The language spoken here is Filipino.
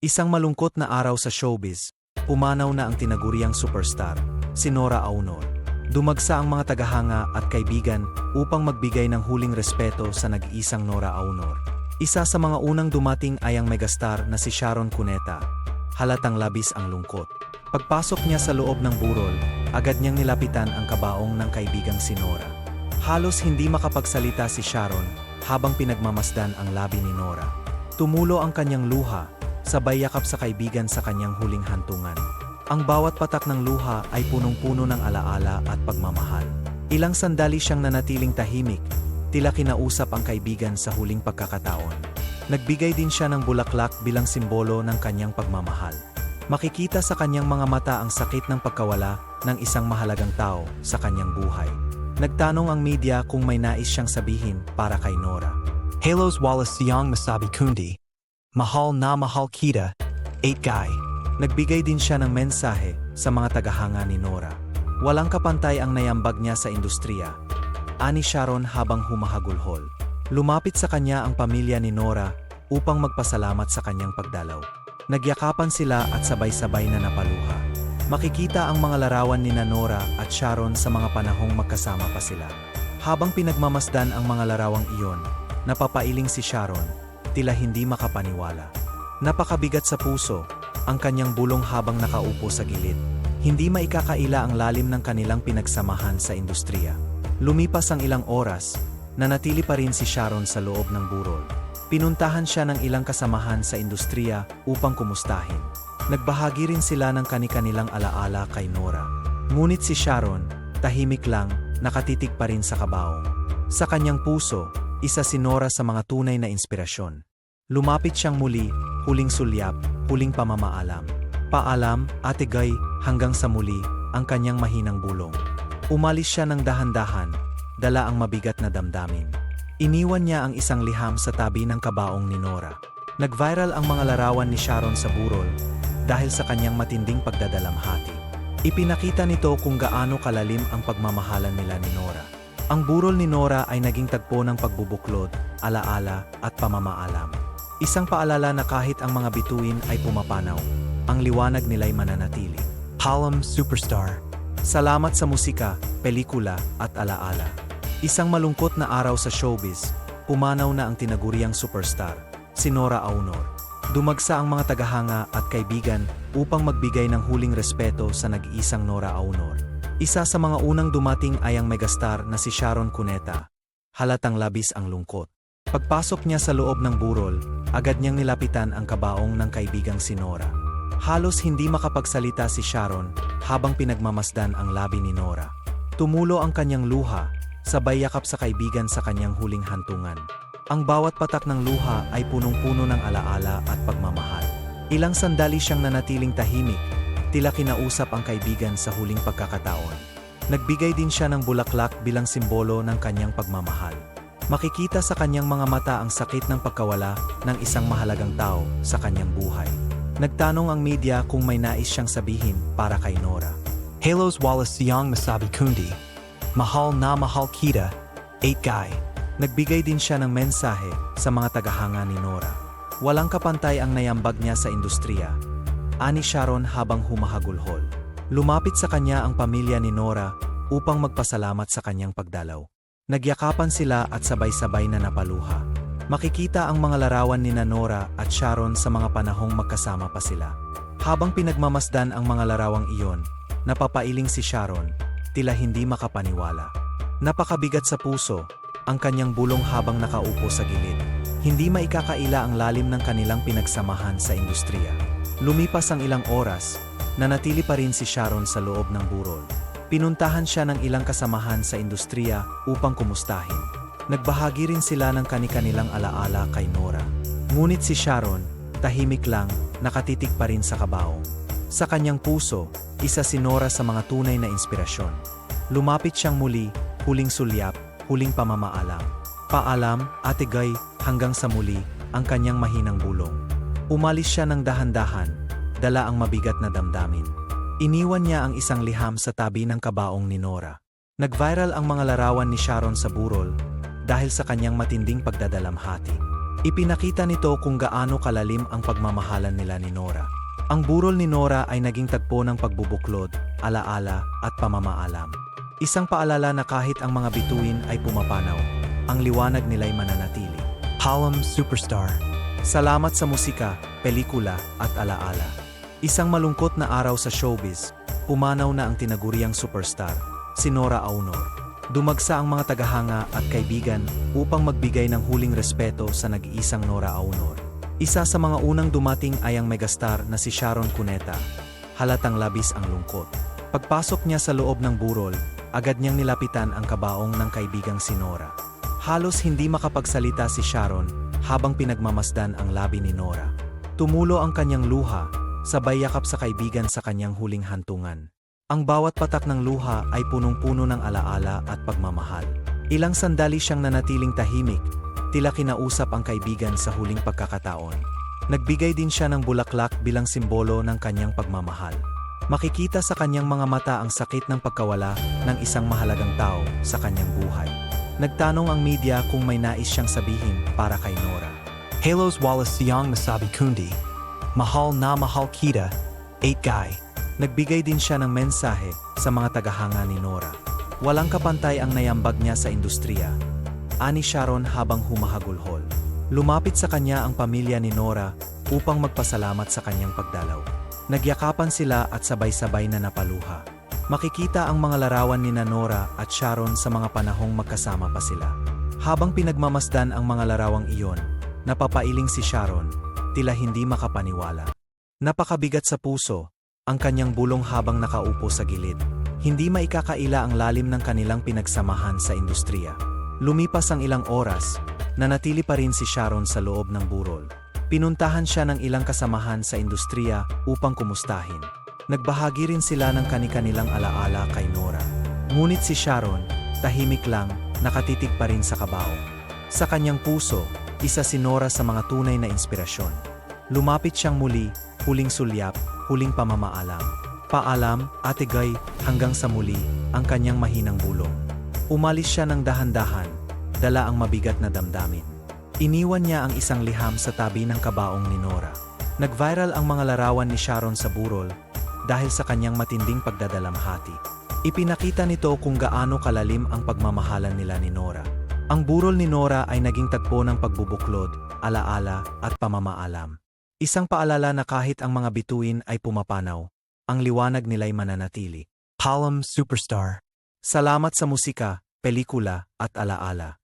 Isang malungkot na araw sa showbiz, pumanaw na ang tinaguriang superstar, si Nora Aunor. Dumagsa ang mga tagahanga at kaibigan upang magbigay ng huling respeto sa nag-iisang Nora Aunor. Isa sa mga unang dumating ay ang megastar na si Sharon Cuneta. Halatang labis ang lungkot. Pagpasok niya sa loob ng burol, agad niyang nilapitan ang kabaong ng kaibigang si Nora. Halos hindi makapagsalita si Sharon habang pinagmamasdan ang labi ni Nora. Tumulo ang kanyang luha, sabay yakap sa kaibigan sa kanyang huling hantungan. Ang bawat patak ng luha ay punong-puno ng alaala at pagmamahal. Ilang sandali siyang nanatiling tahimik, tila kinausap ang kaibigan sa huling pagkakataon. Nagbigay din siya ng bulaklak bilang simbolo ng kanyang pagmamahal. Makikita sa kanyang mga mata ang sakit ng pagkawala ng isang mahalagang tao sa kanyang buhay. Nagtanong ang media kung may nais siyang sabihin para kay Nora. Halos Wallace Siyang Masabi Kundi. Mahal na mahal kita. 8 guy. Nagbigay din siya ng mensahe sa mga tagahanga ni Nora. Walang kapantay ang nayambag niya sa industriya. Ani Sharon habang humahagulhol. Lumapit sa kanya ang pamilya ni Nora upang magpasalamat sa kanyang pagdalaw. Nagyakapan sila at sabay-sabay na napaluha. Makikita ang mga larawan ni Nora at Sharon sa mga panahong magkasama pa sila. Habang pinagmamasdan ang mga larawang iyon, napapailing si Sharon, tila hindi makapaniwala. Napakabigat sa puso, ang kanyang bulong habang nakaupo sa gilid. Hindi maikakaila ang lalim ng kanilang pinagsamahan sa industriya. Lumipas ang ilang oras, nanatili pa rin si Sharon sa loob ng burol. Pinuntahan siya ng ilang kasamahan sa industriya upang kumustahin. Nagbahagi rin sila ng kani-kanilang alaala kay Nora. Ngunit si Sharon, tahimik lang, nakatitig pa rin sa kabaong. Sa kanyang puso, isa si Nora sa mga tunay na inspirasyon. Lumapit siyang muli, huling sulyap, huling pamamaalam. Paalam, Ate Guy, hanggang sa muli, ang kanyang mahinang bulong. Umalis siya ng dahan-dahan, dala ang mabigat na damdamin. Iniwan niya ang isang liham sa tabi ng kabaong ni Nora. Nag-viral ang mga larawan ni Sharon sa burol dahil sa kanyang matinding pagdadalamhati. Ipinakita nito kung gaano kalalim ang pagmamahalan nila ni Nora. Ang burol ni Nora ay naging tagpo ng pagbubuklod, alaala at pamamaalam. Isang paalala na kahit ang mga bituin ay pumapanaw, ang liwanag nila'y mananatili. Halam Superstar. Salamat sa musika, pelikula at alaala. Isang malungkot na araw sa showbiz, pumanaw na ang tinaguriang superstar, si Nora Aunor. Dumagsa ang mga tagahanga at kaibigan upang magbigay ng huling respeto sa nag-iisang Nora Aunor. Isa sa mga unang dumating ay ang megastar na si Sharon Cuneta. Halatang labis ang lungkot. Pagpasok niya sa loob ng burol, agad niyang nilapitan ang kabaong ng kaibigang si Nora. Halos hindi makapagsalita si Sharon habang pinagmamasdan ang labi ni Nora. Tumulo ang kanyang luha, sabay yakap sa kaibigan sa kanyang huling hantungan. Ang bawat patak ng luha ay punong-puno ng alaala at pagmamahal. Ilang sandali siyang nanatiling tahimik, tila kinausap ang kaibigan sa huling pagkakataon. Nagbigay din siya ng bulaklak bilang simbolo ng kanyang pagmamahal. Makikita sa kanyang mga mata ang sakit ng pagkawala ng isang mahalagang tao sa kanyang buhay. Nagtanong ang media kung may nais siyang sabihin para kay Nora. Halos Wallace Siyang Masabi Kundi. Mahal na mahal kita. 8 guy. Nagbigay din siya ng mensahe sa mga tagahanga ni Nora. Walang kapantay ang nayambag niya sa industriya. Ani Sharon habang humahagulhol. Lumapit sa kanya ang pamilya ni Nora upang magpasalamat sa kanyang pagdalaw. Nagyakapan sila at sabay-sabay na napaluha. Makikita ang mga larawan ni Nora at Sharon sa mga panahong magkasama pa sila. Habang pinagmamasdan ang mga larawang iyon, napapailing si Sharon, tila hindi makapaniwala. Napakabigat sa puso, ang kanyang bulong habang nakaupo sa gilid. Hindi maikakaila ang lalim ng kanilang pinagsamahan sa industriya. Lumipas ang ilang oras, nanatili pa rin si Sharon sa loob ng burol. Pinuntahan siya ng ilang kasamahan sa industriya upang kumustahin. Nagbahagi rin sila ng kani-kanilang alaala kay Nora. Ngunit si Sharon, tahimik lang, nakatitig pa rin sa kabaong. Sa kanyang puso, isa si Nora sa mga tunay na inspirasyon. Lumapit siyang muli, huling sulyap, huling pamamaalam. Paalam, Ate Guy, hanggang sa muli, ang kanyang mahinang bulong. Umalis siya ng dahan-dahan, dala ang mabigat na damdamin. Iniwan niya ang isang liham sa tabi ng kabaong ni Nora. Nag-viral ang mga larawan ni Sharon sa burol dahil sa kanyang matinding pagdadalamhati. Ipinakita nito kung gaano kalalim ang pagmamahalan nila ni Nora. Ang burol ni Nora ay naging tagpo ng pagbubuklod, alaala at pamamaalam. Isang paalala na kahit ang mga bituin ay pumapanaw, ang liwanag nila'y mananatili. Hallam Superstar. Salamat sa musika, pelikula at alaala. Isang malungkot na araw sa showbiz, pumanaw na ang tinaguriang superstar, si Nora Aunor. Dumagsa ang mga tagahanga at kaibigan upang magbigay ng huling respeto sa nag-iisang Nora Aunor. Isa sa mga unang dumating ay ang megastar na si Sharon Cuneta. Halatang labis ang lungkot. Pagpasok niya sa loob ng burol, agad niyang nilapitan ang kabaong ng kaibigang si Nora. Halos hindi makapagsalita si Sharon habang pinagmamasdan ang labi ni Nora. Tumulo ang kanyang luha, sabay yakap sa kaibigan sa kanyang huling hantungan. Ang bawat patak ng luha ay punong-puno ng alaala at pagmamahal. Ilang sandali siyang nanatiling tahimik, tila kinausap ang kaibigan sa huling pagkakataon. Nagbigay din siya ng bulaklak bilang simbolo ng kanyang pagmamahal. Makikita sa kanyang mga mata ang sakit ng pagkawala ng isang mahalagang tao sa kanyang buhay. Nagtanong ang media kung may nais siyang sabihin para kay Nora. Halos Wallace Siyang Masabi Kundi. Mahal na mahal kita. 8 guy. Nagbigay din siya ng mensahe sa mga tagahanga ni Nora. Walang kapantay ang nayambag niya sa industriya. Ani Sharon habang humahagulhol. Lumapit sa kanya ang pamilya ni Nora upang magpasalamat sa kanyang pagdalaw. Nagyakapan sila at sabay-sabay na napaluha. Makikita ang mga larawan ni Nora at Sharon sa mga panahong magkasama pa sila. Habang pinagmamasdan ang mga larawang iyon, napapailing si Sharon, tila hindi makapaniwala. Napakabigat sa puso, ang kanyang bulong habang nakaupo sa gilid. Hindi maikakaila ang lalim ng kanilang pinagsamahan sa industriya. Lumipas ang ilang oras, nanatili pa rin si Sharon sa loob ng burol. Pinuntahan siya ng ilang kasamahan sa industriya upang kumustahin. Nagbahagi rin sila ng kani-kanilang alaala kay Nora. Ngunit si Sharon, tahimik lang, nakatitig pa rin sa kabao. Sa kanyang puso, isa si Nora sa mga tunay na inspirasyon. Lumapit siyang muli, huling sulyap, huling pamamaalam. Paalam, Ate Guy, hanggang sa muli, ang kanyang mahinang bulong. Umalis siya ng dahan-dahan, dala ang mabigat na damdamin. Iniwan niya ang isang liham sa tabi ng kabaong ni Nora. Nag-viral ang mga larawan ni Sharon sa burol dahil sa kanyang matinding pagdadalamhati. Ipinakita nito kung gaano kalalim ang pagmamahalan nila ni Nora. Ang burol ni Nora ay naging tagpo ng pagbubuklod, alaala at pamamaalam. Isang paalala na kahit ang mga bituin ay pumapanaw, ang liwanag nila'y mananatili. Hallam Superstar. Salamat sa musika, pelikula at alaala.